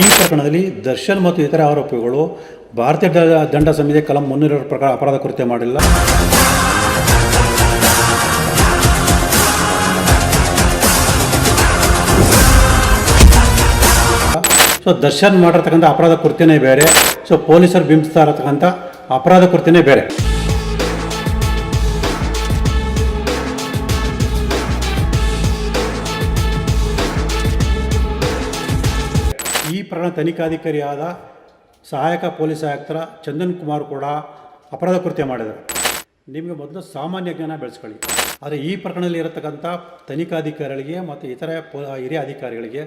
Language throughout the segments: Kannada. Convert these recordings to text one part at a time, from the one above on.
ಈ ಪ್ರಕರಣದಲ್ಲಿ ದರ್ಶನ್ ಮತ್ತು ಇತರ ಆರೋಪಿಗಳು ಭಾರತೀಯ ದಂಡ ಸಮಿತಿ ಕಲಂ ಮುನ್ನೂರ ಪ್ರಕಾರ ಅಪರಾಧ ಕೃತ್ಯ ಮಾಡಿಲ್ಲ. ಸೊ ದರ್ಶನ್ ಮಾಡಿರ್ತಕ್ಕಂಥ ಅಪರಾಧ ಕೃತ್ಯನೇ ಬೇರೆ. ಸೊ ಪೊಲೀಸರು ಬಿಂಬಿಸ್ತಾ ಇರತಕ್ಕಂಥ ಅಪರಾಧ ಕೃತ್ಯನೇ ಬೇರೆ. ಈ ಪ್ರಕರಣ ತನಿಖಾಧಿಕಾರಿಯಾದ ಸಹಾಯಕ ಪೊಲೀಸ್ ಆಯುಕ್ತರ ಚಂದನ್ ಕುಮಾರ್ ಕೂಡ ಅಪರಾಧ ಕೃತ್ಯ ಮಾಡಿದರು. ನಿಮಗೆ ಮೊದಲು ಸಾಮಾನ್ಯ ಜ್ಞಾನ ಬೆಳೆಸ್ಕೊಳ್ಳಿ. ಆದರೆ ಈ ಪ್ರಕರಣದಲ್ಲಿ ಇರತಕ್ಕಂಥ ತನಿಖಾಧಿಕಾರಿಗಳಿಗೆ ಮತ್ತು ಇತರ ಹಿರಿಯ ಅಧಿಕಾರಿಗಳಿಗೆ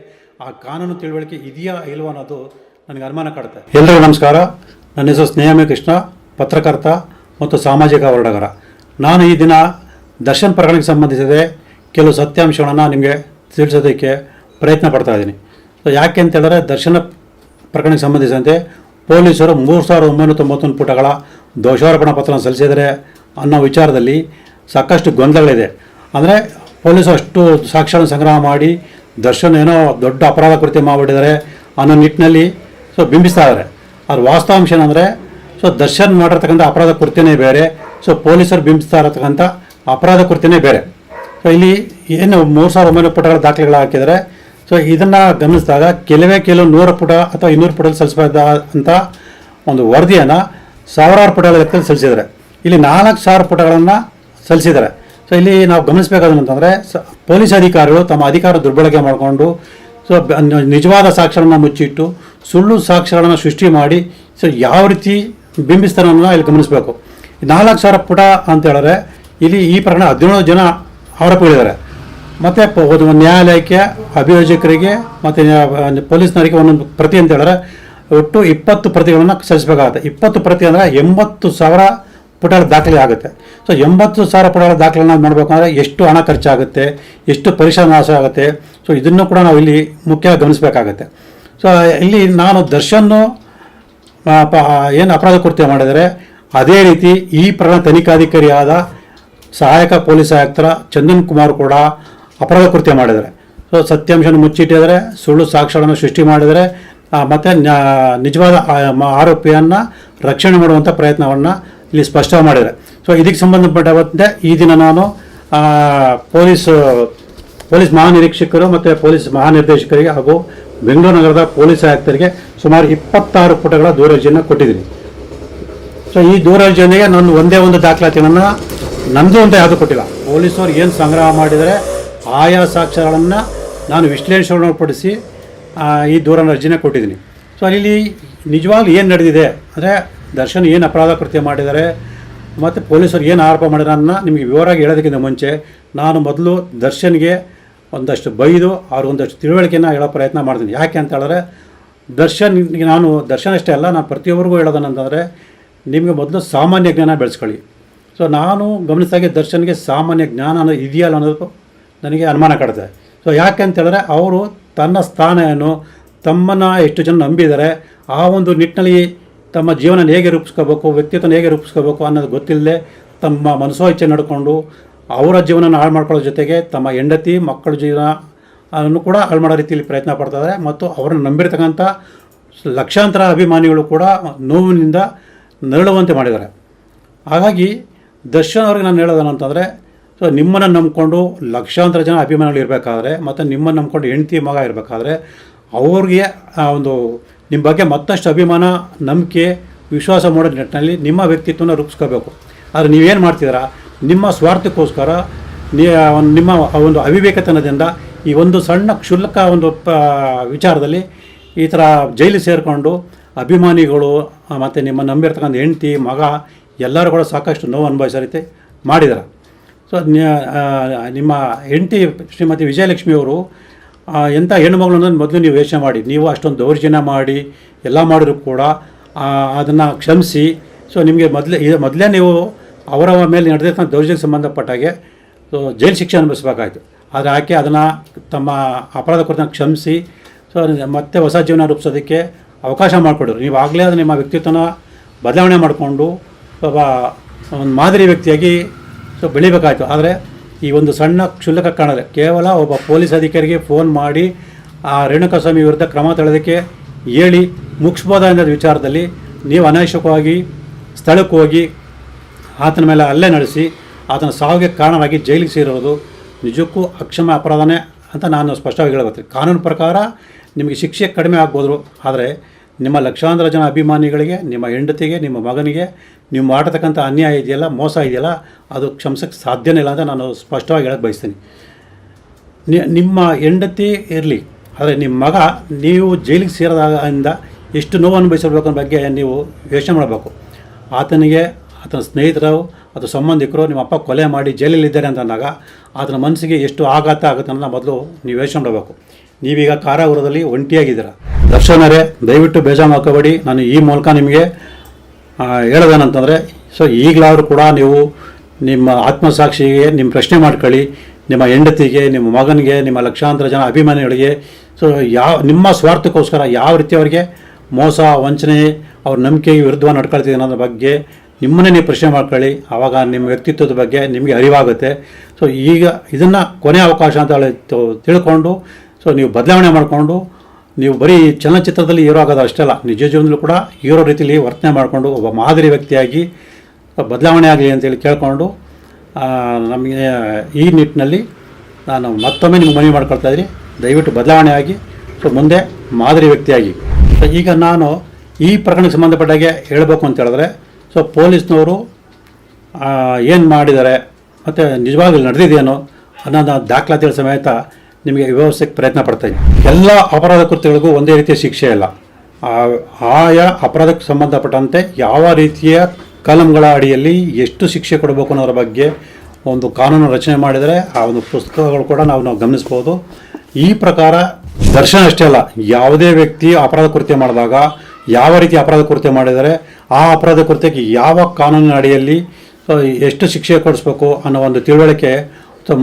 ಆ ಕಾನೂನು ತಿಳುವಳಿಕೆ ಇದೆಯಾ ಇಲ್ವಾ ಅನ್ನೋದು ನನಗೆ ಅನುಮಾನ ಕಾಡುತ್ತೆ. ಎಲ್ಲರಿಗೂ ನಮಸ್ಕಾರ. ನನ್ನ ಹೆಸರು ಸ್ನೇಹಮೇ ಕೃಷ್ಣ, ಪತ್ರಕರ್ತ ಮತ್ತು ಸಾಮಾಜಿಕ ಹೋರಾಟಗಾರ ನಾನು ಈ ದಿನ ದರ್ಶನ್ ಪ್ರಕರಣಕ್ಕೆ ಸಂಬಂಧಿಸಿದ. ಕೆಲವು ಸತ್ಯಾಂಶಗಳನ್ನು ನಿಮಗೆ ತಿಳಿಸೋದಕ್ಕೆ ಪ್ರಯತ್ನ ಪಡ್ತಾ ಇದ್ದೀನಿ. ಸೊ ಯಾಕೆ ಅಂತ ಹೇಳಿದ್ರೆ ದರ್ಶನ ಪ್ರಕರಣಕ್ಕೆ ಸಂಬಂಧಿಸಿದಂತೆ ಪೊಲೀಸರು ಮೂರು ಸಾವಿರದ ಒಂಬೈನೂರ ತೊಂಬತ್ತೊಂದು ಪುಟಗಳ ದೋಷಾರೋಪಣಾ ಪತ್ರ ಸಲ್ಲಿಸಿದರೆ ಅನ್ನೋ ವಿಚಾರದಲ್ಲಿ ಸಾಕಷ್ಟು ಗೊಂದಲಗಳಿದೆ. ಅಂದರೆ ಪೊಲೀಸರು ಅಷ್ಟು ಸಾಕ್ಷ್ಯಗಳನ್ನು ಸಂಗ್ರಹ ಮಾಡಿ ದರ್ಶನ ಏನೋ ದೊಡ್ಡ ಅಪರಾಧ ಕೃತ್ಯ ಮಾಡಿಬಿಟ್ಟಿದ್ದಾರೆ ಅನ್ನೋ ನಿಟ್ಟಿನಲ್ಲಿ ಸೊ, ಬಿಂಬಿಸ್ತಾ ಇದ್ದಾರೆ. ಅದ್ರ ವಾಸ್ತವಾಂಶ ಏನಂದರೆ, ಸೊ, ದರ್ಶನ್ ಮಾಡಿರ್ತಕ್ಕಂಥ ಅಪರಾಧ ಕೃತ್ಯನೇ ಬೇರೆ, ಸೊ, ಪೊಲೀಸರು ಬಿಂಬಿಸ್ತಾ ಇರತಕ್ಕಂಥ ಅಪರಾಧ ಕೃತ್ಯನೇ ಬೇರೆ. ಸೊ ಇಲ್ಲಿ ಏನು ಮೂರು ಸಾವಿರದ ಒಂಬೈನೂರು ಪುಟಗಳ ದಾಖಲೆಗಳು ಹಾಕಿದರೆ ಸೊ ಇದನ್ನು ಗಮನಿಸಿದಾಗ ಕೆಲವೇ ಕೆಲವು ನೂರು ಪುಟ ಅಥವಾ ಇನ್ನೂರು ಪುಟದಲ್ಲಿ ಸಲ್ಲಿಸಬಾರ್ದ ಅಂತ ಒಂದು ವರದಿಯನ್ನು ಸಾವಿರಾರು ಪುಟಗಳ ಲೆಕ್ಕದಲ್ಲಿ ಸಲ್ಲಿಸಿದ್ದಾರೆ. ಇಲ್ಲಿ ನಾಲ್ಕು ಸಾವಿರ ಪುಟಗಳನ್ನು ಸಲ್ಲಿಸಿದ್ದಾರೆ. ಸೊ ಇಲ್ಲಿ ನಾವು ಗಮನಿಸಬೇಕಾದ್ರೆ ಅಂತಂದರೆ ಸ, ಪೊಲೀಸ್ ಅಧಿಕಾರಿಗಳು ತಮ್ಮ ಅಧಿಕಾರ ದುರ್ಬಳಕೆ ಮಾಡಿಕೊಂಡು, ಸೊ ನಿಜವಾದ ಸಾಕ್ಷ್ಯಗಳನ್ನು ಮುಚ್ಚಿಟ್ಟು, ಸುಳ್ಳು ಸಾಕ್ಷ್ಯಗಳನ್ನು ಸೃಷ್ಟಿ ಮಾಡಿ, ಸೊ, ಯಾವ ರೀತಿ ಬಿಂಬಿಸ್ತಾರೆ ಅನ್ನೋದನ್ನ ಇಲ್ಲಿ ಗಮನಿಸಬೇಕು. ನಾಲ್ಕು ಸಾವಿರ ಪುಟ ಅಂತ ಹೇಳಿದ್ರೆ, ಇಲ್ಲಿ ಈ ಪ್ರಕರಣ ಹದಿನೇಳು ಜನ ಆರೋಪಿಗಳಿದ್ದಾರೆ. ಮತ್ತು ಒಂದು ನ್ಯಾಯಾಲಯಕ್ಕೆ ಅಭಿಯೋಜಕರಿಗೆ ಮತ್ತು ಪೊಲೀಸ್ನವರಿಗೆ ಒಂದೊಂದು ಪ್ರತಿ ಅಂತ ಹೇಳಿದ್ರೆ ಒಟ್ಟು ಇಪ್ಪತ್ತು ಪ್ರತಿಗಳನ್ನು ಸಲ್ಲಿಸಬೇಕಾಗುತ್ತೆ. ಇಪ್ಪತ್ತು ಪ್ರತಿ ಅಂದರೆ ಎಂಬತ್ತು ಸಾವಿರ ಪುಟಗಳ ದಾಖಲೆ ಆಗುತ್ತೆ. ಸೊ ಎಂಬತ್ತು ಸಾವಿರ ಪುಟಗಳ ದಾಖಲೆಗಳನ್ನ ಮಾಡಬೇಕು ಅಂದರೆ ಎಷ್ಟು ಹಣ ಖರ್ಚಾಗುತ್ತೆ, ಎಷ್ಟು ಪರಿಸರ ನಾಶ ಆಗುತ್ತೆ. ಸೊ ಇದನ್ನು ಕೂಡ ನಾವು ಇಲ್ಲಿ ಮುಖ್ಯ ಗಮನಿಸಬೇಕಾಗತ್ತೆ. ಸೊ ಇಲ್ಲಿ ನಾನು ದರ್ಶನ್ನು ಏನು ಅಪರಾಧ ಕೃತ್ಯ ಮಾಡಿದರೆ ಅದೇ ರೀತಿ ಈ ಪ್ರಕರಣ ತನಿಖಾಧಿಕಾರಿಯಾದ ಸಹಾಯಕ ಪೊಲೀಸ್ ಆಯುಕ್ತರ ಚಂದನ್ ಕುಮಾರ್ ಕೂಡ ಅಪರಾಧ ಕೃತ್ಯ ಮಾಡಿದರೆ ಸೊ, ಸತ್ಯಾಂಶನ ಮುಚ್ಚಿಟ್ಟಿದರೆ ಸುಳ್ಳು ಸಾಕ್ಷ್ಯಗಳನ್ನು ಸೃಷ್ಟಿ ಮಾಡಿದರೆ ಮತ್ತು ನಿಜವಾದ ಆರೋಪಿಯನ್ನು ರಕ್ಷಣೆ ಮಾಡುವಂಥ ಪ್ರಯತ್ನವನ್ನು ಇಲ್ಲಿ ಸ್ಪಷ್ಟ ಮಾಡಿದರೆ ಸೊ, ಇದಕ್ಕೆ ಸಂಬಂಧಪಟ್ಟಂತೆ ಈ ದಿನ ನಾನು ಪೊಲೀಸ್ ಪೊಲೀಸ್ ಮಹಾನಿರೀಕ್ಷಕರು ಮತ್ತು ಪೊಲೀಸ್ ಮಹಾನಿರ್ದೇಶಕರಿಗೆ ಹಾಗೂ ಬೆಂಗಳೂರು ನಗರದ ಪೊಲೀಸ್ ಆಯುಕ್ತರಿಗೆ ಸುಮಾರು ಇಪ್ಪತ್ತಾರು ಪುಟಗಳ ದೂರರ್ಜಿಯನ್ನು ಕೊಟ್ಟಿದ್ದೀನಿ. ಸೊ, ಈ ದೂರರ್ಜಿಯೊಂದಿಗೆ ನಾನು ಒಂದೇ ಒಂದು ದಾಖಲಾತಿಗಳನ್ನು ನನ್ನದು ಅಂತ ಯಾವುದು ಕೊಟ್ಟಿಲ್ಲ. ಪೊಲೀಸರು ಏನು ಸಂಗ್ರಹ ಮಾಡಿದರೆ ಆಯಾ ಸಾಕ್ಷ್ಯಗಳನ್ನು ನಾನು ವಿಶ್ಲೇಷಣೆ ಪಡಿಸಿ ಈ ದೂರನ ಅರ್ಜಿನ ಕೊಟ್ಟಿದ್ದೀನಿ. ಸೊ ಅಲ್ಲಿ ನಿಜವಾಗ್ಲೂ ಏನು ನಡೆದಿದೆ ಅಂದರೆ ದರ್ಶನ್ ಏನು ಅಪರಾಧ ಕೃತ್ಯ ಮಾಡಿದ್ದಾರೆ, ಮತ್ತು ಪೊಲೀಸರು ಏನು ಆರೋಪ ಅನ್ನೋ ನಿಮಗೆ ವಿವರವಾಗಿ ಹೇಳೋದಕ್ಕಿಂತ ಮುಂಚೆ ನಾನು ಮೊದಲು ದರ್ಶನ್ಗೆ ಒಂದಷ್ಟು ಬೈದು ಅವ್ರಿಗೆ ಒಂದಷ್ಟು ತಿಳುವಳಿಕೆಯನ್ನು ಹೇಳೋ ಪ್ರಯತ್ನ ಮಾಡ್ತೀನಿ. ಯಾಕೆ ಅಂತ ಹೇಳಿದ್ರೆ ದರ್ಶನ್ ನಾನು, ದರ್ಶನ್ ಅಷ್ಟೇ ಅಲ್ಲ, ನಾನು ಪ್ರತಿಯೊಬ್ಬರಿಗೂ ಹೇಳೋದನ್ನಂತಂದರೆ ನಿಮಗೆ ಮೊದಲು ಸಾಮಾನ್ಯ ಜ್ಞಾನ ಬೆಳೆಸ್ಕೊಳ್ಳಿ. ಸೊ ನಾನು ಗಮನಿಸಿದಾಗೆ ದರ್ಶನ್ಗೆ ಸಾಮಾನ್ಯ ಜ್ಞಾನ ಅನ್ನೋದು ಇದೆಯಲ್ಲ ಅನ್ನೋದು ನನಗೆ ಅನುಮಾನ ಕಾಡುತ್ತೆ. ಸೊ ಹೇಳಿದ್ರೆ ಅವರು ತನ್ನ ಸ್ಥಾನ ಏನು ತಮ್ಮನ್ನು ಎಷ್ಟು ಜನ ನಂಬಿದ್ದಾರೆ, ಆ ಒಂದು ನಿಟ್ಟಿನಲ್ಲಿ ತಮ್ಮ ಜೀವನ ಹೇಗೆ ರೂಪಿಸ್ಕೋಬೇಕು, ವ್ಯಕ್ತಿತ್ವನ ಹೇಗೆ ರೂಪಿಸ್ಕೋಬೇಕು ಅನ್ನೋದು ಗೊತ್ತಿಲ್ಲದೆ ತಮ್ಮ ಮನಸ್ಸೋ ಇಚ್ಛೆ ನಡ್ಕೊಂಡು ಅವರ ಜೀವನ ಹಾಳು ಮಾಡ್ಕೊಳ್ಳೋ ಜೊತೆಗೆ ತಮ್ಮ ಹೆಂಡತಿ, ಮಕ್ಕಳ ಜೀವನ ಅನ್ನು ಕೂಡ ಹಾಳು ಮಾಡೋ ರೀತಿಯಲ್ಲಿ ಪ್ರಯತ್ನ ಪಡ್ತಾಯಿದ್ದಾರೆ ಮತ್ತು ಅವರನ್ನು ನಂಬಿರ್ತಕ್ಕಂಥ ಲಕ್ಷಾಂತರ ಅಭಿಮಾನಿಗಳು ಕೂಡ ನೋವಿನಿಂದ ನರಳುವಂತೆ ಮಾಡಿದ್ದಾರೆ. ಹಾಗಾಗಿ ದರ್ಶನ್ ಅವ್ರಿಗೆ ನಾನು ಹೇಳೋದೇನಂತಂದರೆ ಸೊ ನಿಮ್ಮನ್ನು ನಂಬ್ಕೊಂಡು ಲಕ್ಷಾಂತರ ಜನ ಅಭಿಮಾನಿಗಳು ಇರಬೇಕಾದ್ರೆ, ಮತ್ತು ನಿಮ್ಮನ್ನು ನಂಬ್ಕೊಂಡು ಹೆಂಡತಿ ಮಗ ಇರಬೇಕಾದ್ರೆ, ಅವ್ರಿಗೆ, ಆ, ಒಂದು ನಿಮ್ಮ ಬಗ್ಗೆ ಮತ್ತಷ್ಟು ಅಭಿಮಾನ, ನಂಬಿಕೆ, ವಿಶ್ವಾಸ ಮಾಡೋ ನಿಟ್ಟಿನಲ್ಲಿ ನಿಮ್ಮ ವ್ಯಕ್ತಿತ್ವನ ರೂಪಿಸ್ಕೋಬೇಕು. ಆದರೆ ನೀವೇನು ಮಾಡ್ತಿದ್ದೀರಾ? ನಿಮ್ಮ ಸ್ವಾರ್ಥಕ್ಕೋಸ್ಕರ ನಿಮ್ಮ ಒಂದು ಅವಿವೇಕತನದಿಂದ ಈ ಒಂದು ಸಣ್ಣ ಕ್ಷುಲ್ಲಕ ಒಂದು ವಿಚಾರದಲ್ಲಿ ಈ ಥರ ಜೈಲು ಸೇರಿಕೊಂಡು ಅಭಿಮಾನಿಗಳು ಮತ್ತು ನಿಮ್ಮ ನಂಬಿರ್ತಕ್ಕಂಥ ಹೆಂಡತಿ, ಮಗ ಎಲ್ಲರೂ ಕೂಡ ಸಾಕಷ್ಟು ನೋವು ಅನುಭವಿಸೋ ರೀತಿ ಮಾಡಿದ್ದಾರೆ? ಸೊ ನಿಮ್ಮ ಹೆಂಡತಿ ಶ್ರೀಮತಿ ವಿಜಯಲಕ್ಷ್ಮಿಯವರು ಎಂಥ ಹೆಣ್ಣುಮಗಳು ಅನ್ನೋದು ಮೊದಲು ನೀವು ಯೋಚನೆ ಮಾಡಿ. ನೀವು ಅಷ್ಟೊಂದು ದೌರ್ಜನ್ಯ ಮಾಡಿ, ಎಲ್ಲ ಮಾಡಿದ್ರು ಕೂಡ ಅದನ್ನು ಕ್ಷಮಿಸಿ. ಸೊ ನಿಮಗೆ ಮೊದಲೇ ಮೊದಲೇ ನೀವು ಅವರ ಮೇಲೆ ನಡೆದಿರ್ತಕ್ಕಂಥ ದೌರ್ಜನ್ಯ ಸಂಬಂಧಪಟ್ಟಾಗೆ ಸೊ ಜೈಲು ಶಿಕ್ಷೆ ಅನುಭವಿಸಬೇಕಾಯಿತು. ಆದರೆ ಆಕೆ ಅದನ್ನು ತಮ್ಮ ಅಪರಾಧ ಕುರಿತ ಕ್ಷಮಿಸಿ ಸೊ ಮತ್ತೆ ಹೊಸ ಜೀವನ ರೂಪಿಸೋದಕ್ಕೆ ಅವಕಾಶ ಮಾಡಿಕೊಡೋರು. ನೀವು ಆಗಲೇ ಅದು ನಿಮ್ಮ ವ್ಯಕ್ತಿತ್ವನ ಬದಲಾವಣೆ ಮಾಡಿಕೊಂಡು, ಒಬ್ಬ, ಒಂದು ಮಾದರಿ ವ್ಯಕ್ತಿಯಾಗಿ ಸೊ ಬೆಳಿಬೇಕಾಯ್ತು. ಆದರೆ ಈ ಒಂದು ಸಣ್ಣ ಕ್ಷುಲ್ಲಕ ಕಾಣದೆ ಕೇವಲ ಒಬ್ಬ ಪೊಲೀಸ್ ಅಧಿಕಾರಿಗೆ ಫೋನ್ ಮಾಡಿ ಆ ರೇಣುಕಾಸ್ವಾಮಿ ವಿರುದ್ಧ ಕ್ರಮ ತಳೆದಕ್ಕೆ ಹೇಳಿ ಮುಗಿಸ್ಬೋದಾದ ವಿಚಾರದಲ್ಲಿ ನೀವು ಅನಾವಶ್ಯಕವಾಗಿ ಸ್ಥಳಕ್ಕೆ ಹೋಗಿ ಆತನ ಮೇಲೆ ಹಲ್ಲೆ ನಡೆಸಿ ಆತನ ಸಾವಿಗೆ ಕಾರಣವಾಗಿ ಜೈಲಿಗೆ ಸೇರೋದು ನಿಜಕ್ಕೂ ಅಕ್ಷಮ ಅಪರಾಧನೇ ಅಂತ ನಾನು ಸ್ಪಷ್ಟವಾಗಿ ಹೇಳಬೇಕು ಕಾನೂನು ಪ್ರಕಾರ ನಿಮಗೆ ಶಿಕ್ಷೆ ಕಡಿಮೆ ಆಗ್ಬೋದು ಆದರೆ ನಿಮ್ಮ ಲಕ್ಷಾಂತರ ಜನ ಅಭಿಮಾನಿಗಳಿಗೆ, ನಿಮ್ಮ ಹೆಂಡತಿಗೆ, ನಿಮ್ಮ ಮಗನಿಗೆ ನೀವು ಮಾಡತಕ್ಕಂಥ ಅನ್ಯಾಯ ಇದೆಯಲ್ಲ, ಮೋಸ ಇದೆಯಲ್ಲ, ಅದು ಕ್ಷಮಿಸಕ್ಕೆ ಸಾಧ್ಯನೇ ಇಲ್ಲ ಅಂತ ನಾನು ಸ್ಪಷ್ಟವಾಗಿ ಹೇಳಕ್ಕೆ ಬಯಸ್ತೀನಿ. ನಿಮ್ಮ ಹೆಂಡತಿ ಇರಲಿ, ಆದರೆ ನಿಮ್ಮ ಮಗ ನೀವು ಜೈಲಿಗೆ ಸೇರಿದಾಗಿಂದ ಎಷ್ಟು ನೋವು ಅನುಭವಿಸಿರ್ಬೇಕು ಅನ್ನೋ ಬಗ್ಗೆ ನೀವು ಯೋಚನೆ ಮಾಡಬೇಕು. ಆತನಿಗೆ, ಆತನ ಸ್ನೇಹಿತರು ಅಥವಾ ಸಂಬಂಧಿಕರು ನಿಮ್ಮ ಅಪ್ಪ ಕೊಲೆ ಮಾಡಿ ಜೈಲಲ್ಲಿದ್ದಾರೆ ಅಂತ ಅಂದಾಗ ಆತನ ಮನಸ್ಸಿಗೆ ಎಷ್ಟು ಆಘಾತ ಆಗುತ್ತೆ ಅನ್ನೋದನ್ನ ಮೊದಲು ನೀವು ಯೋಚನೆ ಮಾಡಬೇಕು. ನೀವೀಗ ಕಾರಾಗೃಹದಲ್ಲಿ ಒಂಟಿಯಾಗಿದ್ದೀರ. ದರ್ಶನರೇ, ದಯವಿಟ್ಟು ಬೇಜಾರು ಹಾಕೋಬೇಡಿ ನಾನು ಈ ಮೂಲಕ ನಿಮಗೆ ಹೇಳೋದೇನಂತಂದರೆ ಸೊ ಈಗಲಾದರೂ ಕೂಡ ನೀವು ನಿಮ್ಮ ಆತ್ಮಸಾಕ್ಷಿಗೆ ನಿಮ್ಮ ಪ್ರಶ್ನೆ ಮಾಡ್ಕೊಳ್ಳಿ, ನಿಮ್ಮ ಹೆಂಡತಿಗೆ, ನಿಮ್ಮ ಮಗನಿಗೆ, ನಿಮ್ಮ ಲಕ್ಷಾಂತರ ಜನ ಅಭಿಮಾನಿಗಳಿಗೆ ಸೊ ಯಾವ ನಿಮ್ಮ ಸ್ವಾರ್ಥಕ್ಕೋಸ್ಕರ ಯಾವ ರೀತಿ ಅವರಿಗೆ ಮೋಸ, ವಂಚನೆ, ಅವ್ರ ನಂಬಿಕೆ ವಿರುದ್ಧವಾಗಿ ನಡ್ಕೊಳ್ತೀವಿ ಅನ್ನೋದ್ರ ಬಗ್ಗೆ ನಿಮ್ಮನ್ನೇ ನೀವು ಪ್ರಶ್ನೆ ಮಾಡ್ಕೊಳ್ಳಿ. ಆವಾಗ ನಿಮ್ಮ ವ್ಯಕ್ತಿತ್ವದ ಬಗ್ಗೆ ನಿಮಗೆ ಅರಿವಾಗುತ್ತೆ. ಸೊ ಈಗ ಇದನ್ನು ಕೊನೆ ಅವಕಾಶ ಅಂತ ಹೇಳಿ ತಿಳ್ಕೊಂಡು ಸೊ ನೀವು ಬದಲಾವಣೆ ಮಾಡಿಕೊಂಡು ನೀವು ಬರೀ ಚಲನಚಿತ್ರದಲ್ಲಿ ಹೀರೋ ಆಗೋದು ಅಷ್ಟೇ ಅಲ್ಲ, ನಿಜ ಜೀವನದಲ್ಲೂ ಕೂಡ ಹೀರೋ ರೀತಿಯಲ್ಲಿ ವರ್ತನೆ ಮಾಡಿಕೊಂಡು ಒಬ್ಬ ಮಾದರಿ ವ್ಯಕ್ತಿಯಾಗಿ ಬದಲಾವಣೆ ಆಗಲಿ ಅಂತೇಳಿ ಕೇಳಿಕೊಂಡು ನಮಗೆ ಈ ನಿಟ್ಟಿನಲ್ಲಿ ನಾನು ಮತ್ತೊಮ್ಮೆ ನಿಮ್ಗೆ ಮನವಿ ಮಾಡ್ಕೊಳ್ತಾ ಇದ್ದೀನಿ. ದಯವಿಟ್ಟು ಬದಲಾವಣೆ ಆಗಿ ಸೊ ಮುಂದೆ ಮಾದರಿ ವ್ಯಕ್ತಿಯಾಗಿ. ಸೊ ಈಗ ನಾನು ಈ ಪ್ರಕರಣಕ್ಕೆ ಸಂಬಂಧಪಟ್ಟಾಗೆ ಹೇಳಬೇಕು ಅಂತ ಹೇಳಿದ್ರೆ ಸೊ ಪೊಲೀಸ್ನವರು ಏನು ಮಾಡಿದ್ದಾರೆ, ಮತ್ತು ನಿಜವಾಗ್ಲೂ ನಡೆದಿದೆಯೇನೋ ಅನ್ನೋದು ದಾಖಲಾತಿಗಳ ಸಮೇತ ನಿಮಗೆ ವಿವರಿಸೋಕ್ಕೆ ಪ್ರಯತ್ನ ಪಡ್ತೀನಿ ಎಲ್ಲ ಅಪರಾಧ ಕೃತ್ಯಗಳಿಗೂ ಒಂದೇ ರೀತಿಯ ಶಿಕ್ಷೆ ಇಲ್ಲ ಆಯಾ ಅಪರಾಧಕ್ಕೆ ಸಂಬಂಧಪಟ್ಟಂತೆ ಯಾವ ರೀತಿಯ ಕಲಂಗಳ ಅಡಿಯಲ್ಲಿ ಎಷ್ಟು ಶಿಕ್ಷೆ ಕೊಡಬೇಕು ಅನ್ನೋದ್ರ ಬಗ್ಗೆ ಒಂದು ಕಾನೂನು ರಚನೆ ಮಾಡಿದರೆ ಆ ಒಂದು ಪುಸ್ತಕಗಳು ಕೂಡ ನಾವು ನಾವು ಗಮನಿಸ್ಬೋದು. ಈ ಪ್ರಕಾರ ದರ್ಶನ ಅಷ್ಟೇ ಅಲ್ಲ, ಯಾವುದೇ ವ್ಯಕ್ತಿ ಅಪರಾಧ ಕೃತ್ಯ ಮಾಡಿದಾಗ ಯಾವ ರೀತಿ ಅಪರಾಧ ಕೃತ್ಯ ಮಾಡಿದರೆ ಆ ಅಪರಾಧ ಕೃತ್ಯಕ್ಕೆ ಯಾವ ಕಾನೂನಿನ ಅಡಿಯಲ್ಲಿ ಎಷ್ಟು ಶಿಕ್ಷೆ ಕೊಡಿಸ್ಬೇಕು ಅನ್ನೋ ಒಂದು ತಿಳುವಳಿಕೆ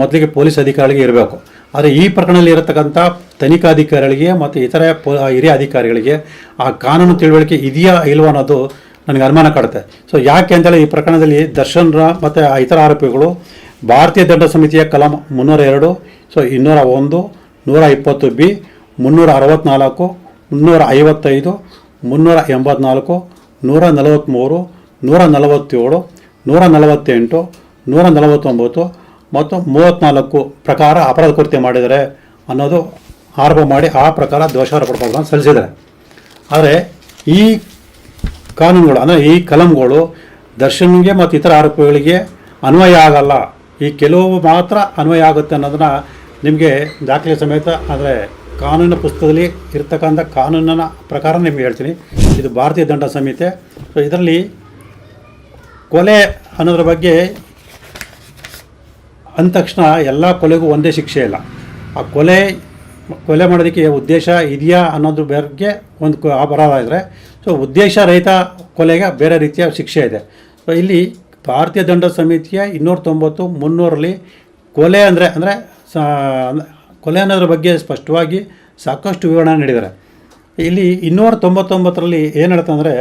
ಮೊದಲಿಗೆ ಪೊಲೀಸ್ ಅಧಿಕಾರಿಗಳಿಗೆ ಇರಬೇಕು. ಆದರೆ ಈ ಪ್ರಕರಣದಲ್ಲಿ ಇರತಕ್ಕಂಥ ತನಿಖಾಧಿಕಾರಿಗಳಿಗೆ ಮತ್ತು ಇತರ ಹಿರಿಯ ಅಧಿಕಾರಿಗಳಿಗೆ ಆ ಕಾನೂನು ತಿಳುವಳಿಕೆ ಇದೆಯಾ ಇಲ್ವೋ ಅನ್ನೋದು ನನಗೆ ಅನುಮಾನ ಕಾಡುತ್ತೆ. ಸೊ ಯಾಕೆ ಅಂತೇಳಿ ಈ ಪ್ರಕರಣದಲ್ಲಿ ದರ್ಶನ್ರ ಮತ್ತು ಇತರ ಆರೋಪಿಗಳು ಭಾರತೀಯ ದಂಡ ಸಮಿತಿಯ ಕಲಂ ಮುನ್ನೂರ ಎರಡು ಸೊ ಇನ್ನೂರ ಒಂದು, ನೂರ ಇಪ್ಪತ್ತು ಬಿ, ಮುನ್ನೂರ ಅರವತ್ತ್ನಾಲ್ಕು ಮುನ್ನೂರ ಐವತ್ತೈದು, ಮುನ್ನೂರ ಎಂಬತ್ನಾಲ್ಕು, ನೂರ ನಲವತ್ತ್ಮೂರು ನೂರ ನಲವತ್ತೇಳು, ನೂರ ನಲವತ್ತೆಂಟು, ನೂರ ನಲವತ್ತೊಂಬತ್ತು ಮತ್ತು ಮೂವತ್ತ್ನಾಲ್ಕು ಪ್ರಕಾರ ಅಪರಾಧ ಕೃತ್ಯ ಮಾಡಿದರೆ ಅನ್ನೋದು ಆರೋಪ ಮಾಡಿ ಆ ಪ್ರಕಾರ ದೋಷಾರೋಪ ಪ್ರಕರಣ ಸಲ್ಲಿಸಿದ್ದಾರೆ. ಆದರೆ ಈ ಕಾನೂನುಗಳು, ಅಂದರೆ ಈ ಕಲಂಗಳು ದರ್ಶನ್ಗೆ ಮತ್ತು ಇತರ ಆರೋಪಿಗಳಿಗೆ ಅನ್ವಯ ಆಗಲ್ಲ. ಈ ಕೆಲವು ಮಾತ್ರ ಅನ್ವಯ ಆಗುತ್ತೆ ಅನ್ನೋದನ್ನು ನಿಮಗೆ ದಾಖಲೆ ಸಮೇತ ಅಂದರೆ ಕಾನೂನಿನ ಪುಸ್ತಕದಲ್ಲಿ ಇರ್ತಕ್ಕಂಥ ಕಾನೂನಿನ ಪ್ರಕಾರ ನಿಮಗೆ ಹೇಳ್ತೀನಿ. ಇದು ಭಾರತೀಯ ದಂಡ ಸಂಹಿತೆ. ಸೊ ಇದರಲ್ಲಿ ಕೊಲೆ ಅನ್ನೋದ್ರ ಬಗ್ಗೆ ಅಂದ ತಕ್ಷಣ ಎಲ್ಲ ಕೊಲೆಗೂ ಒಂದೇ ಶಿಕ್ಷೆ ಇಲ್ಲ. ಆ ಕೊಲೆ ಕೊಲೆ ಮಾಡೋದಕ್ಕೆ ಉದ್ದೇಶ ಇದೆಯಾ ಅನ್ನೋದ್ರ ಬಗ್ಗೆ ಒಂದು ಅಪರಾಧ ಇದ್ದರೆ ಸೊ ಉದ್ದೇಶ ರಹಿತ ಕೊಲೆಗೆ ಬೇರೆ ರೀತಿಯ ಶಿಕ್ಷೆ ಇದೆ. ಸೊ ಇಲ್ಲಿ ಭಾರತೀಯ ದಂಡ ಸಮಿತಿಯ ಇನ್ನೂರ ತೊಂಬತ್ತು, ಮುನ್ನೂರಲ್ಲಿ ಕೊಲೆ ಅಂದರೆ ಅಂದರೆ ಕೊಲೆ ಅನ್ನೋದ್ರ ಬಗ್ಗೆ ಸ್ಪಷ್ಟವಾಗಿ ಸಾಕಷ್ಟು ವಿವರಣೆ ನೀಡಿದ್ದಾರೆ. ಇಲ್ಲಿ ಇನ್ನೂರ ತೊಂಬತ್ತೊಂಬತ್ತರಲ್ಲಿ ಏನು ಹೇಳ್ತಂದರೆ,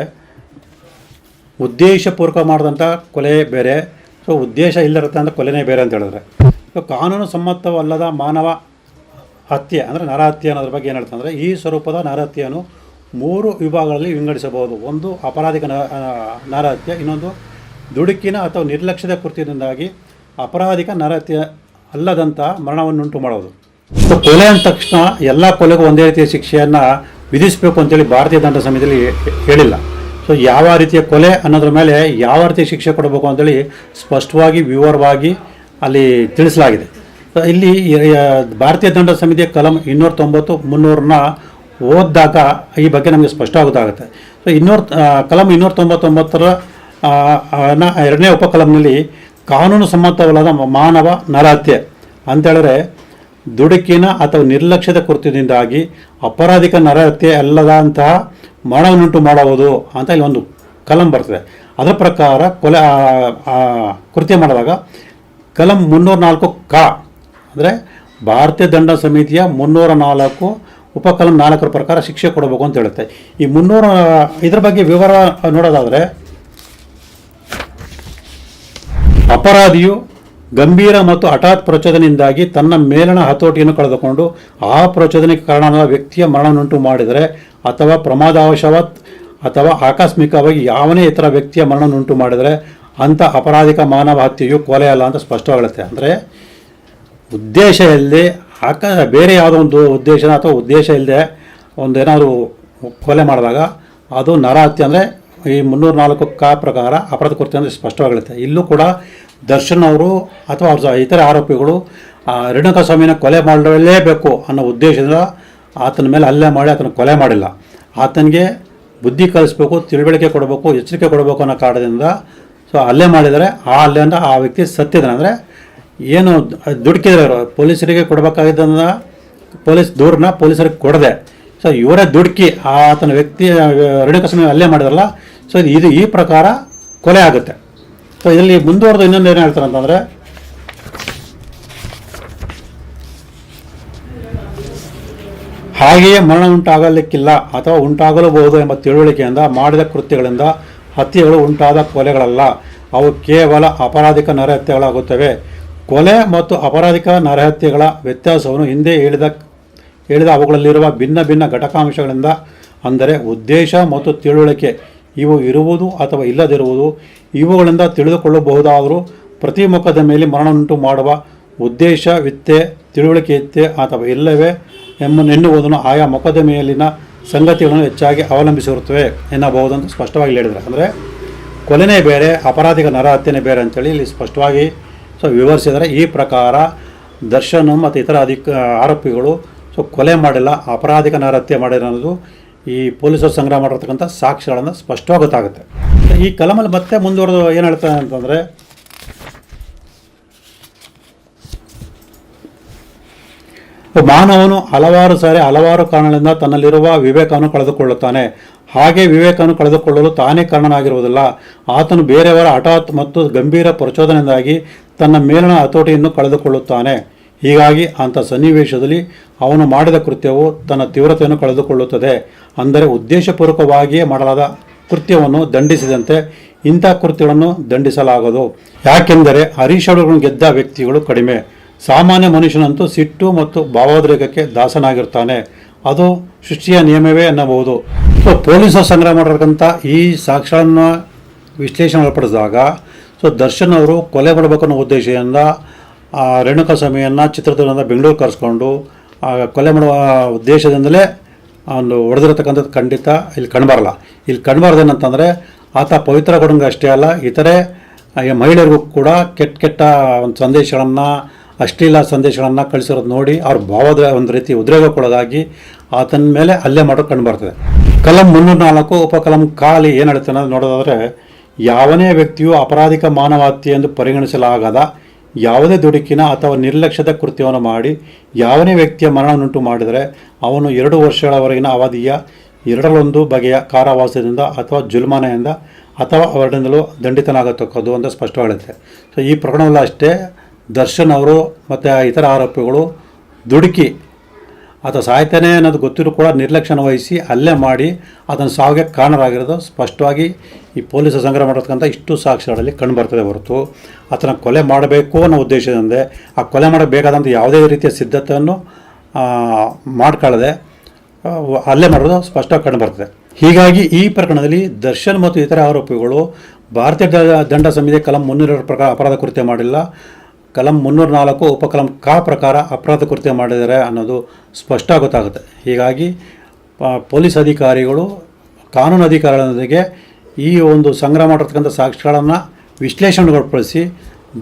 ಉದ್ದೇಶಪೂರ್ವಕ ಮಾಡಿದಂಥ ಕೊಲೆ ಬೇರೆ ಸೊ ಉದ್ದೇಶ ಇಲ್ಲದಂಥ ಕೊಲೆನೇ ಬೇರೆ ಅಂತ ಹೇಳಿದ್ರೆ. ಸೊ ಕಾನೂನು ಸಮ್ಮತವಲ್ಲದ ಮಾನವ ಹತ್ಯೆ ಅಂದರೆ ನರಹತ್ಯೆ ಅನ್ನೋದ್ರ ಬಗ್ಗೆ ಏನು ಹೇಳ್ತಂದರೆ ಈ ಸ್ವರೂಪದ ನರಹತ್ಯೆಯನ್ನು ಮೂರು ವಿಭಾಗಗಳಲ್ಲಿ ವಿಂಗಡಿಸಬಹುದು. ಒಂದು ಅಪರಾಧಿಕ ನರಹತ್ಯೆ ಇನ್ನೊಂದು ದುಡುಕಿನ ಅಥವಾ ನಿರ್ಲಕ್ಷ್ಯದ ಕೃತ್ಯದಿಂದಾಗಿ ಅಪರಾಧಿಕ ನರಹತ್ಯೆ ಅಲ್ಲದಂಥ ಮರಣವನ್ನುಂಟು ಮಾಡೋದು ಸೊ ಕೊಲೆ ಅಂದ ತಕ್ಷಣ ಎಲ್ಲ ಕೊಲೆಗೂ ಒಂದೇ ರೀತಿಯ ಶಿಕ್ಷೆಯನ್ನು ವಿಧಿಸಬೇಕು ಅಂತೇಳಿ ಭಾರತೀಯ ದಂಡ ಸಮಿತಿಯಲ್ಲಿ ಹೇಳಿಲ್ಲ. ಸೊ ಯಾವ ರೀತಿಯ ಕೊಲೆ ಅನ್ನೋದ್ರ ಮೇಲೆ ಯಾವ ರೀತಿಯ ಶಿಕ್ಷೆ ಕೊಡಬೇಕು ಅಂತೇಳಿ ಸ್ಪಷ್ಟವಾಗಿ, ವಿವರವಾಗಿ ಅಲ್ಲಿ ತಿಳಿಸಲಾಗಿದೆ. ಇಲ್ಲಿ ಭಾರತೀಯ ದಂಡ ಸಮಿತಿಯ ಕಲಂ ಇನ್ನೂರ ತೊಂಬತ್ತು ಮುನ್ನೂರನ್ನ ಓದಿದಾಗ ಈ ಬಗ್ಗೆ ನಮಗೆ ಸ್ಪಷ್ಟ ಆಗೋದಾಗುತ್ತೆ ಸೊ ಇನ್ನೂರ ಕಲಂ ಇನ್ನೂರ ತೊಂಬತ್ತೊಂಬತ್ತರ ಎರಡನೇ ಉಪಕಲಂನಲ್ಲಿ ಕಾನೂನು ಸಮ್ಮತವಲ್ಲದ ಮಾನವ ನರಹತ್ಯೆ ಅಂತೇಳಿದ್ರೆ ದುಡುಕಿನ ಅಥವಾ ನಿರ್ಲಕ್ಷ್ಯದ ಕೃತ್ಯದಿಂದಾಗಿ ಅಪರಾಧಿಕ ನರಹತ್ಯೆ ಅಲ್ಲದಂತಹ ಮರಣವನ್ನುಂಟು ಮಾಡಬಹುದು ಅಂತ ಇಲ್ಲಿ ಒಂದು ಕಲಂ ಬರ್ತದೆ. ಅದರ ಪ್ರಕಾರ ಕೊಲೆ ಕೃತ್ಯ ಮಾಡಿದಾಗ ಕಲಂ ಮುನ್ನೂರ ನಾಲ್ಕು ಕ ಅಂದರೆ ಭಾರತೀಯ ದಂಡ ಸಮಿತಿಯ ಮುನ್ನೂರ ನಾಲ್ಕು ಉಪಕಲಂ ನಾಲ್ಕರ ಪ್ರಕಾರ ಶಿಕ್ಷೆ ಕೊಡಬೇಕು ಅಂತ ಹೇಳುತ್ತೆ. ಈ ಮುನ್ನೂರ, ಇದರ ಬಗ್ಗೆ ವಿವರ ನೋಡೋದಾದರೆ ಅಪರಾಧಿಯು ಗಂಭೀರ ಮತ್ತು ಹಠಾತ್ ಪ್ರಚೋದನೆಯಿಂದಾಗಿ ತನ್ನ ಮೇಲಿನ ಹತೋಟಿಯನ್ನು ಕಳೆದುಕೊಂಡು ಆ ಪ್ರಚೋದನೆಗೆ ಕಾರಣ ವ್ಯಕ್ತಿಯ ಮರಣವನ್ನುಂಟು ಮಾಡಿದರೆ ಅಥವಾ ಪ್ರಮಾದವಶವತ್ ಅಥವಾ ಆಕಸ್ಮಿಕವಾಗಿ ಯಾವನೇ ಇತರ ವ್ಯಕ್ತಿಯ ಮರಣವನ್ನುಂಟು ಮಾಡಿದರೆ ಅಂಥ ಅಪರಾಧಿಕ ಮಾನವ ಹತ್ಯೆಯು ಕೊಲೆ ಅಲ್ಲ ಅಂತ ಸ್ಪಷ್ಟವಾಗುತ್ತೆ. ಅಂದರೆ ಉದ್ದೇಶ ಇಲ್ಲದೆ ಆಕ ಬೇರೆ ಯಾವುದೋ ಒಂದು ಉದ್ದೇಶನ ಅಥವಾ ಉದ್ದೇಶ ಇಲ್ಲದೆ ಒಂದೇನಾದರೂ ಕೊಲೆ ಮಾಡಿದಾಗ ಅದು ನರಹತ್ಯೆ ಅಂದರೆ ಈ ಮುನ್ನೂರ ನಾಲ್ಕು ಕ ಪ್ರಕಾರ ಅಪರಾಧ ಕೃತ್ಯ ಅಂದರೆ ಸ್ಪಷ್ಟವಾಗಿರುತ್ತೆ ಇಲ್ಲೂ ಕೂಡ ದರ್ಶನ್ ಅವರು ಅಥವಾ ಅವ್ರ ಇತರ ಆರೋಪಿಗಳು ರೇಣುಕಾ ಸ್ವಾಮಿನ ಕೊಲೆ ಮಾಡಲೇಬೇಕು ಅನ್ನೋ ಉದ್ದೇಶದಿಂದ ಆತನ ಮೇಲೆ ಹಲ್ಲೆ ಮಾಡಿ ಆತನ ಕೊಲೆ ಮಾಡಿಲ್ಲ. ಆತನಿಗೆ ಬುದ್ಧಿ ಕಲಿಸ್ಬೇಕು, ತಿಳುವಳಿಕೆ ಕೊಡಬೇಕು, ಎಚ್ಚರಿಕೆ ಕೊಡಬೇಕು ಅನ್ನೋ ಕಾರಣದಿಂದ ಸೊ, ಹಲ್ಲೆ ಮಾಡಿದರೆ ಆ ಹಲ್ಲೆಯಿಂದ ಆ ವ್ಯಕ್ತಿ ಸತ್ತಿದ್ದಾನೆ. ಅಂದರೆ ಏನು ದುಡುಕಿದ್ರೆ ಪೊಲೀಸರಿಗೆ ಕೊಡಬೇಕಾಗಿದ್ದ ಪೊಲೀಸ್ ದೂರನ್ನ ಪೊಲೀಸರಿಗೆ ಕೊಡದೆ. ಸೊ, ಇವರೇ ದುಡುಕಿ ಆತನ ವ್ಯಕ್ತಿ ರೇಣುಕಸ್ವಾಮಿ ಹಲ್ಲೆ ಮಾಡಿದ್ರಲ್ಲ, ಸೊ, ಇದು ಈ ಪ್ರಕಾರ ಕೊಲೆ ಆಗುತ್ತೆ. ಸೊ, ಇದರಲ್ಲಿ ಮುಂದುವರೆದು ಇನ್ನೊಂದು ಏನು ಹೇಳ್ತಾರೆ ಅಂತಂದರೆ ಹಾಗೆಯೇ ಮರಣ ಉಂಟಾಗಲಿಕ್ಕಿಲ್ಲ ಅಥವಾ ಉಂಟಾಗಲೂಬಹುದು ಎಂಬ ತಿಳುವಳಿಕೆಯಿಂದ ಮಾಡಿದ ಕೃತ್ಯಗಳಿಂದ ಹತ್ಯೆಗಳು ಉಂಟಾದ ಕೊಲೆಗಳಲ್ಲ. ಅವು ಕೇವಲ ಅಪರಾಧಿಕ ನರಹತ್ಯೆಗಳಾಗುತ್ತವೆ. ಕೊಲೆ ಮತ್ತು ಅಪರಾಧಿಕ ನರಹತ್ಯೆಗಳ ವ್ಯತ್ಯಾಸವನ್ನು ಹಿಂದೆ ಹೇಳಿದ ಹೇಳಿದ ಅವುಗಳಲ್ಲಿರುವ ಭಿನ್ನ ಭಿನ್ನ ಘಟಕಾಂಶಗಳಿಂದ, ಅಂದರೆ ಉದ್ದೇಶ ಮತ್ತು ತಿಳುವಳಿಕೆ, ಇವು ಇರುವುದು ಅಥವಾ ಇಲ್ಲದಿರುವುದು, ಇವುಗಳಿಂದ ತಿಳಿದುಕೊಳ್ಳಬಹುದಾದರೂ ಪ್ರತಿ ಮುಖದ ಮೇಲೆ ಮರಣವುಂಟು ಮಾಡುವ ಉದ್ದೇಶವಿತ್ತೆ ತಿಳುವಳಿಕೆ ಇತ್ತೆ ಅಥವಾ ಇಲ್ಲವೇ ಎಂಬ ಎನ್ನುವುದನ್ನು ಆಯಾ ಮೊಕದ್ದಮೆಯಲ್ಲಿನ ಸಂಗತಿಗಳನ್ನು ಹೆಚ್ಚಾಗಿ ಅವಲಂಬಿಸಿರುತ್ತವೆ ಎನ್ನಬಹುದು ಅಂತ ಸ್ಪಷ್ಟವಾಗಿ ಹೇಳಿದರು ಅಂದರೆ ಕೊಲೆನೇ ಬೇರೆ ಅಪರಾಧಿಕ ನರಹತ್ಯೆನೇ ಬೇರೆ ಅಂತೇಳಿ ಇಲ್ಲಿ ಸ್ಪಷ್ಟವಾಗಿ ಸೊ ವಿವರಿಸಿದರೆ ಈ ಪ್ರಕಾರ ದರ್ಶನ್ ಮತ್ತು ಇತರ ಅಧಿಕ ಆರೋಪಿಗಳು ಸೊ ಕೊಲೆ ಮಾಡಿಲ್ಲ ಅಪರಾಧಿಕ ನರಹತ್ಯೆ ಮಾಡಿಲ್ಲ ಅನ್ನೋದು ಈ ಪೊಲೀಸರು ಸಂಗ್ರಹ ಮಾಡಿರ್ತಕ್ಕಂಥ ಸಾಕ್ಷ್ಯಗಳನ್ನು ಸ್ಪಷ್ಟವಾಗಿ ಗೊತ್ತಾಗುತ್ತೆ. ಈ ಕಲಮಲ್ಲಿ ಮತ್ತೆ ಮುಂದುವರೆದು ಏನು ಹೇಳ್ತಾರೆ ಅಂತಂದರೆ ಮಾನವನು ಹಲವಾರು ಸಾರಿ ಹಲವಾರು ಕಾರಣಗಳಿಂದ ತನ್ನಲ್ಲಿರುವ ವಿವೇಕವನ್ನು ಕಳೆದುಕೊಳ್ಳುತ್ತಾನೆ. ಹಾಗೆ ವಿವೇಕವನ್ನು ಕಳೆದುಕೊಳ್ಳಲು ತಾನೇ ಕಾರಣನಾಗಿರುವುದಿಲ್ಲ. ಆತನು ಬೇರೆಯವರ ಹಠಾತ್ ಮತ್ತು ಗಂಭೀರ ಪ್ರಚೋದನೆಯಿಂದಾಗಿ ತನ್ನ ಮೇಲಿನ ಹತೋಟಿಯನ್ನು ಕಳೆದುಕೊಳ್ಳುತ್ತಾನೆ. ಹೀಗಾಗಿ ಅಂಥ ಸನ್ನಿವೇಶದಲ್ಲಿ ಅವನು ಮಾಡಿದ ಕೃತ್ಯವು ತನ್ನ ತೀವ್ರತೆಯನ್ನು ಕಳೆದುಕೊಳ್ಳುತ್ತದೆ. ಅಂದರೆ ಉದ್ದೇಶಪೂರ್ವಕವಾಗಿಯೇ ಮಾಡಲಾದ ಕೃತ್ಯವನ್ನು ದಂಡಿಸಿದಂತೆ ಇಂಥ ಕೃತ್ಯಗಳನ್ನು ದಂಡಿಸಲಾಗದು. ಯಾಕೆಂದರೆ ಹರೀಶಗಳನ್ನು ಗೆದ್ದ ವ್ಯಕ್ತಿಗಳು ಕಡಿಮೆ. ಸಾಮಾನ್ಯ ಮನುಷ್ಯನಂತೂ ಸಿಟ್ಟು ಮತ್ತು ಭಾವೋದ್ರೇಕಕ್ಕೆ ದಾಸನಾಗಿರ್ತಾನೆ. ಅದು ಸೃಷ್ಟಿಯ ನಿಯಮವೇ ಎನ್ನಬಹುದು ಸೊ, ಪೊಲೀಸರು ಸಂಗ್ರಹ ಮಾಡಿರ್ತಕ್ಕಂಥ ಈ ಸಾಕ್ಷ್ಯಗಳನ್ನು ವಿಶ್ಲೇಷಣೆ ಒಳಪಡಿಸಿದಾಗ, ಸೊ, ದರ್ಶನ್ ಅವರು ಕೊಲೆ ಮಾಡಬೇಕು ಅನ್ನೋ ಉದ್ದೇಶದಿಂದ ರೇಣುಕಾ ಸ್ವಾಮಿಯನ್ನು ಚಿತ್ರದುರ್ಗದಿಂದ ಬೆಂಗಳೂರು ಕರೆಸ್ಕೊಂಡು ಕೊಲೆ ಮಾಡುವ ಉದ್ದೇಶದಿಂದಲೇ ಒಂದು ಹೊಡೆದಿರತಕ್ಕಂಥದ್ದು ಖಂಡಿತ ಇಲ್ಲಿ ಕಂಡುಬರಲ್ಲ ಇಲ್ಲಿ ಕಂಡುಬಾರ್ದೇನಂತಂದರೆ ಆತ ಪವಿತ್ರ ಕೊಡಂಗ ಅಷ್ಟೇ ಅಲ್ಲ, ಇತರೆ ಮಹಿಳೆಯರಿಗೂ ಕೂಡ ಕೆಟ್ಟ ಕೆಟ್ಟ ಒಂದು ಸಂದೇಶಗಳನ್ನು ಅಶ್ಲೀಲ ಸಂದೇಶಗಳನ್ನು ಕಳಿಸಿರೋದು ನೋಡಿ ಅವ್ರ ಭಾವದ ಒಂದು ರೀತಿ ಉದ್ರೇಕಕ್ಕೊಳಗಾಗಿ ಆತನ ಮೇಲೆ ಹಲ್ಲೆ ಕಂಡು ಬರ್ತದೆ. ಕಲಂ ಮುನ್ನೂರ ನಾಲ್ಕು ಉಪಕಲಂ ಖಾಲಿ ಏನು ಹೇಳ್ತಾನೆ ಅನ್ನೋದು ನೋಡೋದಾದರೆ, ಯಾವನೇ ವ್ಯಕ್ತಿಯು ಅಪರಾಧಿಕ ಮಾನವ ಎಂದು ಪರಿಗಣಿಸಲಾಗದ ಯಾವುದೇ ದುಡುಕಿನ ಅಥವಾ ನಿರ್ಲಕ್ಷ್ಯದ ಕೃತ್ಯವನ್ನು ಮಾಡಿ ಯಾವನೇ ವ್ಯಕ್ತಿಯ ಮರಣವನ್ನುಂಟು ಮಾಡಿದರೆ, ಅವನು ಎರಡು ವರ್ಷಗಳವರೆಗಿನ ಅವಧಿಯ ಎರಡರಲ್ಲೊಂದು ಬಗೆಯ ಕಾರಾವಾಸದಿಂದ ಅಥವಾ ಜುಲ್ಮಾನೆಯಿಂದ ಅಥವಾ ಅವರಿಂದಲೂ ದಂಡಿತನಾಗತಕ್ಕದ್ದು ಅಂತ ಸ್ಪಷ್ಟವಾಗುತ್ತೆ ಸೊ ಈ ಪ್ರಕರಣವಲ್ಲ ಅಷ್ಟೇ ದರ್ಶನ್ ಅವರು ಮತ್ತು ಇತರ ಆರೋಪಿಗಳು ದುಡುಕಿ ಆತ ಸಾಯ್ತಾನೆ ಅನ್ನೋದು ಗೊತ್ತಿರೋ ಕೂಡ ನಿರ್ಲಕ್ಷ್ಯನ ವಹಿಸಿ ಹಲ್ಲೆ ಮಾಡಿ ಅದನ್ನು ಸಾವಿಗೆ ಕಾರಣರಾಗಿರೋದು ಸ್ಪಷ್ಟವಾಗಿ ಈ ಪೊಲೀಸರು ಸಂಗ್ರಹ ಮಾಡಿರ್ತಕ್ಕಂಥ ಇಷ್ಟು ಸಾಕ್ಷ್ಯಗಳಲ್ಲಿ ಕಂಡುಬರ್ತದೆ ಹೊರತು. ಆತನ ಕೊಲೆ ಮಾಡಬೇಕು ಅನ್ನೋ ಉದ್ದೇಶದಿಂದ ಆ ಕೊಲೆ ಮಾಡಬೇಕಾದಂಥ ಯಾವುದೇ ರೀತಿಯ ಸಿದ್ಧತೆಯನ್ನು ಮಾಡ್ಕೊಳ್ಳದೆ ಅಲ್ಲೇ ಮಾಡೋದು ಸ್ಪಷ್ಟವಾಗಿ ಕಂಡುಬರ್ತದೆ ಹೀಗಾಗಿ ಈ ಪ್ರಕರಣದಲ್ಲಿ ದರ್ಶನ್ ಮತ್ತು ಇತರ ಆರೋಪಿಗಳು ಭಾರತೀಯ ದಂಡ ಸಂಹಿತೆ ಕಲಂ ಮುನ್ನೂರ ಪ್ರಕಾರ ಅಪರಾಧ ಕೃತ್ಯ ಮಾಡಿಲ್ಲ. ಕಲಂ ಮುನ್ನೂರ ನಾಲ್ಕು ಉಪಕಲಂ ಕಾ ಪ್ರಕಾರ ಅಪರಾಧ ಕೃತ್ಯ ಮಾಡಿದ್ದಾರೆ ಅನ್ನೋದು ಸ್ಪಷ್ಟ ಗೊತ್ತಾಗುತ್ತೆ. ಹೀಗಾಗಿ ಪೊಲೀಸ್ ಅಧಿಕಾರಿಗಳು, ಕಾನೂನು ಅಧಿಕಾರಿಗಳೊಂದಿಗೆ ಈ ಒಂದು ಸಂಗ್ರಹ ಮಾಡಿರ್ತಕ್ಕಂಥ ಸಾಕ್ಷಿಗಳನ್ನು ವಿಶ್ಲೇಷಣೆಗೊಳಪಡಿಸಿ,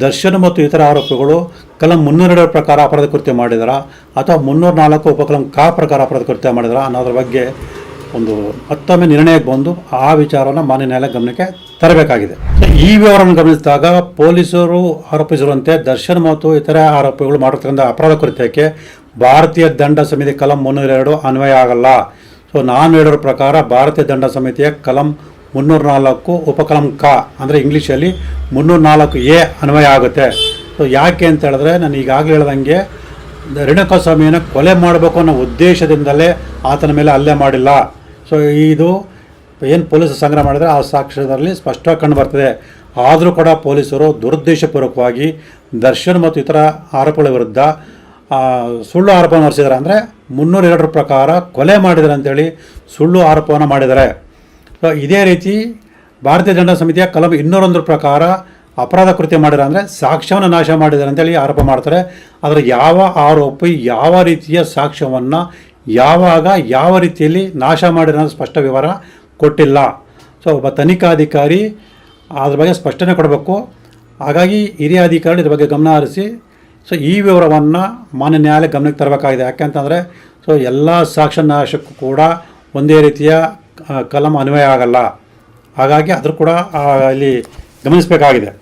ದರ್ಶನ್ ಮತ್ತು ಇತರ ಆರೋಪಿಗಳು ಕಲಂ ಮುನ್ನೂರೆರಡರ ಪ್ರಕಾರ ಅಪರಾಧ ಕೃತ್ಯ ಮಾಡಿದಾರಾ, ಅಥವಾ ಮುನ್ನೂರ ನಾಲ್ಕು ಉಪಕಲಂ ಕಾ ಪ್ರಕಾರ ಅಪರಾಧ ಕೃತ್ಯ ಮಾಡಿದಾರಾ ಅನ್ನೋದ್ರ ಬಗ್ಗೆ ಒಂದು ಮತ್ತೊಮ್ಮೆ ನಿರ್ಣಯಕ್ಕೆ ಬಂದು ಆ ವಿಚಾರವನ್ನು ಮಾನ್ಯ ನ್ಯಾಯಾಲಯ ಗಮನಕ್ಕೆ ತರಬೇಕಾಗಿದೆ. ಈ ವಿವರವನ್ನು ಗಮನಿಸಿದಾಗ ಪೊಲೀಸರು ಆರೋಪಿಸಿರುವಂತೆ ದರ್ಶನ್ ಮತ್ತು ಇತರ ಆರೋಪಿಗಳು ಮಾಡಿರ್ತಕ್ಕಂಥ ಅಪರಾಧ ಕೃತ್ಯಕ್ಕೆ ಭಾರತೀಯ ದಂಡ ಸಮಿತಿ ಕಲಂ ಮುನ್ನೂರ ಎರಡು ಅನ್ವಯ ಆಗಲ್ಲ. ಸೊ ನಾನು ಹೇಳಿರೋ ಪ್ರಕಾರ ಭಾರತೀಯ ದಂಡ ಸಮಿತಿಯ ಕಲಂ ಮುನ್ನೂರ ನಾಲ್ಕು ಉಪಕಲಂ ಕ ಅಂದರೆ ಇಂಗ್ಲೀಷಲ್ಲಿ ಮುನ್ನೂರ ನಾಲ್ಕು ಎ ಅನ್ವಯ ಆಗುತ್ತೆ. ಸೊ ಯಾಕೆ ಅಂತ ಹೇಳಿದ್ರೆ ನಾನು ಈಗಾಗಲೇ ಹೇಳ್ದಂಗೆ ರೇಣುಕಾ ಸ್ವಾಮಿಯನ್ನು ಕೊಲೆ ಮಾಡಬೇಕು ಅನ್ನೋ ಉದ್ದೇಶದಿಂದಲೇ ಆತನ ಮೇಲೆ ಹಲ್ಲೆ ಮಾಡಿಲ್ಲ. ಸೊ ಇದು ಏನು ಪೊಲೀಸ್ ಸಂಗ್ರಹ ಮಾಡಿದರೆ ಆ ಸಾಕ್ಷ್ಯದಲ್ಲಿ ಸ್ಪಷ್ಟವಾಗಿ ಕಂಡು ಬರ್ತದೆ. ಆದರೂ ಕೂಡ ಪೊಲೀಸರು ದುರುದ್ದೇಶಪೂರ್ವಕವಾಗಿ ದರ್ಶನ್ ಮತ್ತು ಇತರ ಆರೋಪಗಳ ವಿರುದ್ಧ ಸುಳ್ಳು ಆರೋಪವನ್ನು ಹೊರಿಸಿದ್ದಾರೆ ಅಂದರೆ ಮುನ್ನೂರ ಎರಡರ ಪ್ರಕಾರ ಕೊಲೆ ಮಾಡಿದ್ದಾರೆ ಅಂತೇಳಿ ಸುಳ್ಳು ಆರೋಪವನ್ನು ಮಾಡಿದ್ದಾರೆ. ಸೊ ಇದೇ ರೀತಿ ಭಾರತೀಯ ಜನತಾ ಸಮಿತಿಯ ಕಲಂ ಇನ್ನೂರೊಂದರ ಪ್ರಕಾರ ಅಪರಾಧ ಕೃತ್ಯ ಮಾಡಿದ್ದಾರೆ ಅಂದರೆ ಸಾಕ್ಷ್ಯವನ್ನು ನಾಶ ಮಾಡಿದ್ದಾರೆ ಅಂತೇಳಿ ಆರೋಪ ಮಾಡ್ತಾರೆ. ಆದರೆ ಯಾವ ಆರೋಪಿ ಯಾವ ರೀತಿಯ ಸಾಕ್ಷ್ಯವನ್ನು ಯಾವಾಗ, ಯಾವ ರೀತಿಯಲ್ಲಿ ನಾಶ ಮಾಡಿರೋ ಸ್ಪಷ್ಟ ವಿವರ ಕೊಟ್ಟಿಲ್ಲ. ಸೊ ಒಬ್ಬ ತನಿಖಾಧಿಕಾರಿ ಅದ್ರ ಬಗ್ಗೆ ಸ್ಪಷ್ಟನೆ ಕೊಡಬೇಕು. ಹಾಗಾಗಿ ಹಿರಿಯ ಅಧಿಕಾರಿ ಇದ್ರ ಬಗ್ಗೆ ಗಮನ ಹರಿಸಿ ಸೊ ಈ ವಿವರವನ್ನು ಮಾನ್ಯ ನ್ಯಾಯಾಲಯ ಗಮನಕ್ಕೆ ತರಬೇಕಾಗಿದೆ. ಯಾಕೆಂತಂದರೆ ಸೊ ಎಲ್ಲ ಸಾಕ್ಷ್ಯ ನಾಶಕ್ಕೂ ಕೂಡ ಒಂದೇ ರೀತಿಯ ಕಲಂ ಅನ್ವಯ ಆಗಲ್ಲ. ಹಾಗಾಗಿ ಅದ್ರ ಕೂಡ ಇಲ್ಲಿ ಗಮನಿಸಬೇಕಾಗಿದೆ.